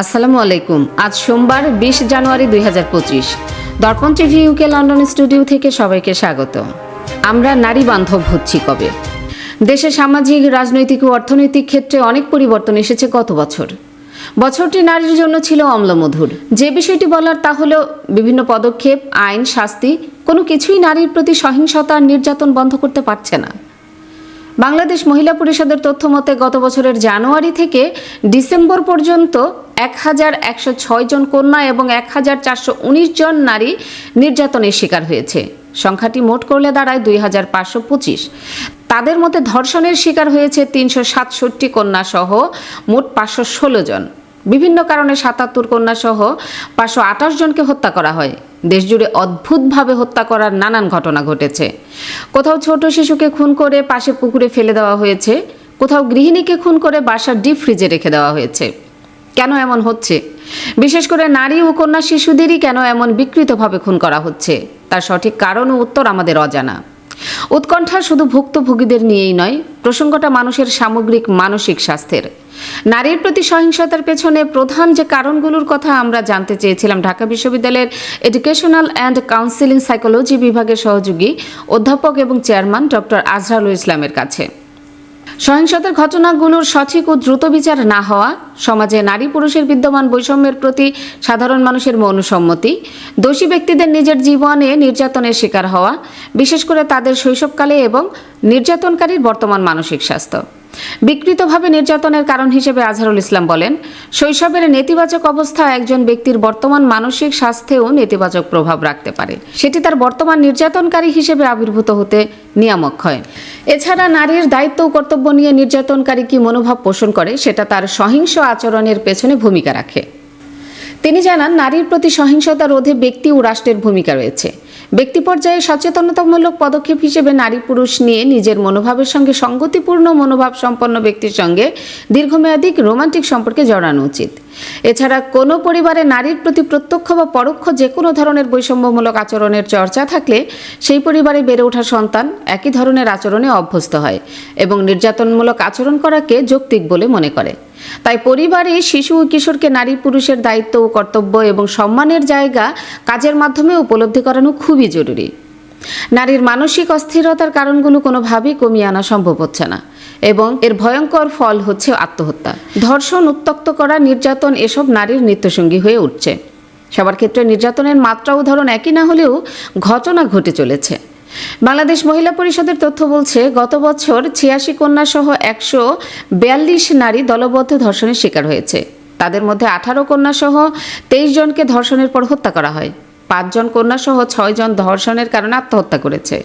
আসসালামু আলাইকুম। আজ সোমবার বিশ জানুয়ারি দুই হাজার পঁচিশ। দর্পণ টিভি ইউকে লন্ডন স্টুডিও থেকে সবাইকে স্বাগত। আমরা নারী বান্ধব হচ্ছি কবে? দেশে সামাজিক, রাজনৈতিক ও অর্থনৈতিক ক্ষেত্রে অনেক পরিবর্তন এসেছে গত বছর। বছরটি নারীর জন্য ছিল অম্লমধুর। যে বিষয়টি বলার তা হলো, বিভিন্ন পদক্ষেপ, আইন, শাস্তি, কোনো কিছুই নারীর প্রতি সহিংসতা আর নির্যাতন বন্ধ করতে পারছে না। বাংলাদেশ মহিলা পরিষদের তথ্য মতে গত বছরের জানুয়ারি থেকে ডিসেম্বর পর্যন্ত এক হাজার একশো ছয় জন কন্যা এবং এক হাজার চারশো উনিশ জন নারী নির্যাতনের শিকার হয়েছে। সংখ্যাটি মোট করলে দাঁড়ায় দুই হাজার পাঁচশো পঁচিশ। তাদের মধ্যে ধর্ষণের শিকার হয়েছে তিনশো সাতষট্টি কন্যা সহ মোট পাঁচশো ষোলো জন। বিভিন্ন কারণে সাতাত্তর কন্যা সহ পাঁচশো আঠাশ জনকে হত্যা করা হয়। দেশজুড়ে অদ্ভুতভাবে হত্যা করার নানান ঘটনা ঘটেছে। কোথাও ছোট শিশুকে খুন করে পাশে পুকুরে ফেলে দেওয়া হয়েছে, কোথাও গৃহিণীকে খুন করে বাসার ডিপ ফ্রিজে রেখে দেওয়া হয়েছে। কেন এমন হচ্ছে? বিশেষ করে নারী ও কন্যা শিশুদেরই কেন এমন বিকৃতভাবে খুন করা হচ্ছে? তার সঠিক কারণ ও উত্তর আমাদের অজানা। উৎকণ্ঠা শুধু ভুক্তভোগীদের নিয়েই নয়, প্রসঙ্গটা মানুষের সামগ্রিক মানসিক স্বাস্থ্যের। নারীর প্রতি সহিংসতার পেছনে প্রধান যে কারণগুলোর কথা আমরা জানতে চেয়েছিলাম ঢাকা বিশ্ববিদ্যালয়ের এডুকেশনাল অ্যান্ড কাউন্সিলিং সাইকোলজি বিভাগের সহযোগী অধ্যাপক এবং চেয়ারম্যান ডক্টর আজহারুল ইসলামের কাছে। সহিংসতার ঘটনাগুলোর সঠিক ও দ্রুত বিচার না হওয়া, সমাজে নারী পুরুষের বিদ্যমান বৈষম্যের প্রতি সাধারণ মানুষের মনুসম্মতি, দোষী ব্যক্তিদের নিজের জীবনে নির্যাতনের শিকার হওয়া, বিশেষ করে তাদের শৈশবকালে এবং নির্যাতনকারীর বর্তমান মানসিক স্বাস্থ্য। বিকৃতভাবে নির্যাতনের কারণ হিসেবে আজহারুল ইসলাম বলেন, শৈশবের নেতিবাচক অবস্থা একজন ব্যক্তির বর্তমান মানসিক স্বাস্থ্যেও নেতিবাচক প্রভাব রাখতে পারে। সেটি তার বর্তমান নির্যাতনকারী হিসেবে আবির্ভূত হতে নিয়ামক হয়। এছাড়া নারীর দায়িত্ব ও কর্তব্য নিয়ে নির্যাতনকারী কি মনোভাব পোষণ করে, সেটা তার সহিংস আচরণের পেছনে ভূমিকা রাখে। তিনি জানান, নারীর প্রতি সহিংসতা রোধে ব্যক্তি ও রাষ্ট্রের ভূমিকা রয়েছে। ব্যক্তি পর্যায়ে সচেতনতামূলক পদক্ষেপ হিসেবে নারী পুরুষ নিয়ে নিজের মনোভাবের সঙ্গে সঙ্গতিপূর্ণ মনোভাব সম্পন্ন ব্যক্তির সঙ্গে দীর্ঘমেয়াদী রোমান্টিক সম্পর্কে জড়ানো উচিত। এছাড়া কোনো পরিবারে নারীর প্রতি প্রত্যক্ষ বা পরোক্ষ যে কোনো ধরনের বৈষম্যমূলক আচরণের চর্চা থাকলে সেই পরিবারে বেড়ে ওঠা সন্তান একই ধরনের আচরণে অভ্যস্ত হয় এবং নির্যাতনমূলক আচরণ করাকে যৌক্তিক বলে মনে করে। তাই পরিবারে শিশু ও কিশোরকে নারী পুরুষের দায়িত্ব ও কর্তব্য এবং সম্মানের জায়গা কাজের মাধ্যমে উপলব্ধি করানো খুবই জরুরি। নারীর মানসিক অস্থিরতার কারণগুলো কোনোভাবেই কমিয়ে আনা সম্ভব হচ্ছে না। এবং এর ভয়ঙ্কর ফল হচ্ছে আত্মহত্যা। ধর্ষণ উত্তক্ত করা, নির্যাতন এসব নারীর নিত্যসঙ্গী হয়ে উঠছে। সবার ক্ষেত্রে নির্যাতনের মাত্রা উদাহরণ একই না হলেও ঘটনা ঘটে চলেছে। বাংলাদেশ মহিলা পরিষদের তথ্য বলছে, গত বছর ছিয়াশি কন্যা সহ একশো বিয়াল্লিশ নারী দলবদ্ধ ধর্ষণের শিকার হয়েছে। তাদের মধ্যে আঠারো কন্যা সহ তেইশ জনকে ধর্ষণের পর হত্যা করা হয়। পাঁচজন কন্যা সহ ছয়জন ধর্ষণের কারণে আত্মহত্যা করেছে।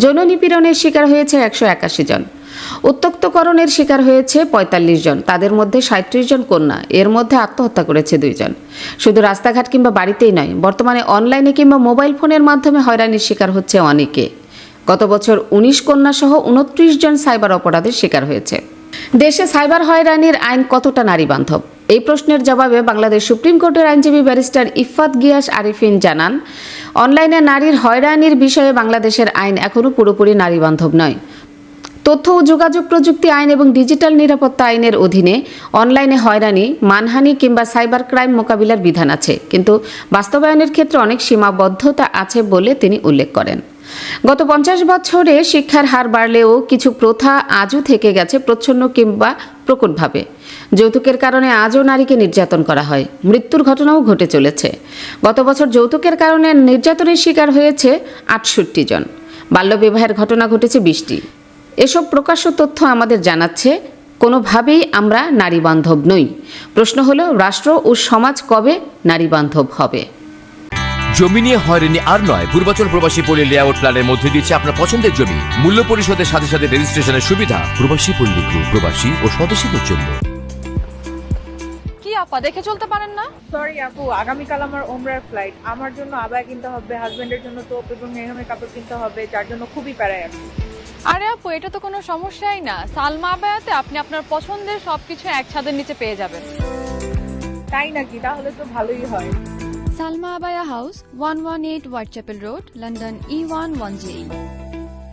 যৌন নিপীড়নের শিকার হয়েছে একশো একাশি জন। উত্তক্তকরণের শিকার হয়েছে পঁয়তাল্লিশ জন। তাদের মধ্যে সাঁত্রিশ জন কন্যা। এর মধ্যে আত্মহত্যা করেছে দুইজন শুধু রাস্তাঘাট কিংবা বাড়িতেই নয়, বর্তমানে অনলাইনে কিংবা মোবাইল ফোনের মাধ্যমে হয়রানির শিকার হচ্ছে অনেকে। গত বছর উনিশ কন্যা সহ উনত্রিশ জন সাইবার অপরাধের শিকার হয়েছে। দেশে সাইবার হয়রানির আইন কতটা নারী বান্ধব এই প্রশ্নের জবাবে বাংলাদেশ সুপ্রিম কোর্টের আইনজীবী ব্যারিস্টার ইফাত গিয়াস আরিফিন জানান, অনলাইনে নারীর হয়রানির বিষয়ে বাংলাদেশের আইন এখনও পুরোপুরি নারীবান্ধব নয়। তথ্য ও যোগাযোগ প্রযুক্তি আইন এবং ডিজিটাল নিরাপত্তা আইনের অধীনে অনলাইনে হয়রানি, মানহানি কিংবা সাইবার ক্রাইম মোকাবিলার বিধান আছে। কিন্তু বাস্তবায়নের ক্ষেত্রে অনেক সীমাবদ্ধতা আছে বলে তিনি উল্লেখ করেন। গত পঞ্চাশ বছরে শিক্ষার হার বাড়লেও কিছু প্রথা আজও থেকে গেছে প্রচ্ছন্ন কিংবা প্রকটভাবে। যৌতুকের কারণে আজও নারীকে নির্যাতন করা হয়। মৃত্যুর ঘটনাও ঘটে চলেছে। গত বছর যৌতুকের কারণে নির্যাতনের শিকার হয়েছে আটষট্টি জন। বাল্যবিবাহের ঘটনা ঘটেছে বিশটি। এসব প্রকাশ্য তথ্য আমাদের জানাচ্ছে কোনোভাবেই আমরা নারী বান্ধব নই। প্রশ্ন হলো রাষ্ট্র ও সমাজ কবে নারী বান্ধব হবে? জমি নিয়ে হয়রানি আর নয় পূর্বাচল প্রবাসী পল্লী লেআউট প্ল্যানের মধ্যে দিচ্ছে আপনার পছন্দের জমি মূল্য পরিশোধের সাথে সাথে রেজিস্ট্রেশনের সুবিধা প্রবাসী পল্লী গ্রুপ প্রবাসী ও স্বদেশীদের জন্য। কি আপা দেখে চলতে পারেন না? সরি আপু আগামীকাল আমার ওমরার ফ্লাইট আমার জন্য আবায় কিনতে হবে হাজবেন্ডের জন্য তোপ এবং মেহমের কাপড় কিনতে হবে যার জন্য খুবই প্যারায় আমি। আরে আপু এটা তো কোনো সমস্যাই না সালমা আবায়াতে আপনি আপনার পছন্দের সবকিছু এক ছাদের নিচে পেয়ে যাবেন তাই নাকি তাহলে তো ভালোই হয় Salma Abaya House, 118 Whitechapel Road, London E E110.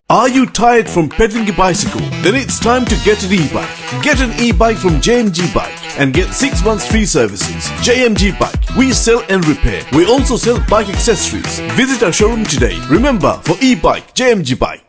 Are you tired from pedaling a bicycle? Then it's time to get an e-bike. Get an e-bike from JMG Bike. and get 6 months free services. JMG Bike. We sell and repair. We also sell bike accessories. Visit our showroom today. Remember, for e-bike, JMG Bike.